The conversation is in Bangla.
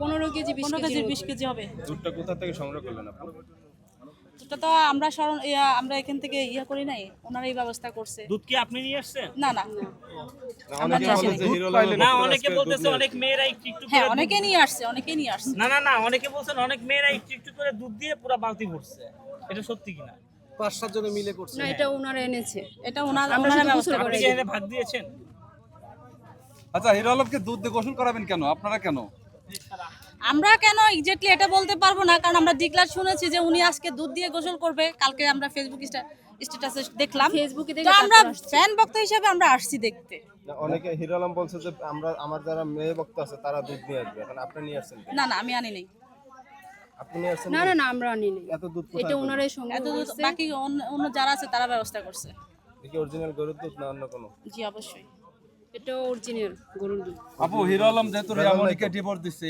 পনেরো কেজি পনেরো কেজি কেজি বিশ কেজি হবে। দুধটা কোথা থেকে সংগ্রহ করলেন আপনি? দুধটা তো আমরা স্মরণ আমরা এখান থেকে ইয়া করি নাই ওনারাই ব্যবস্থা করছে। দুধ কি আপনি নিয়ে আসছেন? না না। আমরা অনেকে না বলতেছে মেয়েরা একটু একটু হ্যাঁ অনেকে নিয়ে আসছে অনেকে নিয়ে আসছে। না না না অনেকে বলছেন অনেক মেয়েরা একটু একটু করে দুধ দিয়ে পুরো বালতি ভরছে। এটা সত্যি কিনা পাঁচ সাত জনে মিলে করছে। না এটা ওনারা এনেছে। এটা ওনার ওনারা ব্যবস্থা করে কি ভাগ দিয়েছেন? আচ্ছা হিরো আলমকে দুধ দিয়ে গোসল করাবেন কেন? আপনারা কেন? আমরা কেন এক্স্যাক্টলি এটা বলতে পারব না কারণ আমরা ডিক্লার শুনেছি যে উনি আজকে দুধ দিয়ে গোসল করবে। কালকে আমরা ফেসবুক স্ট্যাটাসে দেখলাম। ফেসবুকে তো দেখে আমরা ফ্যান বক্তা হিসেবে আমরা আসছি দেখতে। অনেকে হিরো আলম বলছে যে আমরা আমার যারা মেয়ে ভক্ত আছে তারা দুধ নিয়ে আসবে। এখন আপনি নিয়ে আসছেন না না আমি আনি নাই। আপনি নিয়ে আসছেন না না না আমরা আনি নাই। এত দুধ এটা ওনারাই সংগ্রহ এত দুধ বাকি অন্য যারা আছে তারা ব্যবস্থা করছে। কি অরিজিনাল গরুর দুধ না অন্য কোনো? জি অবশ্যই। এটা অরিজিনাল গরুর দুধ। আপু হিরো আলম যেহেতু রিয়ামণিকে ডিভোর্স দিচ্ছে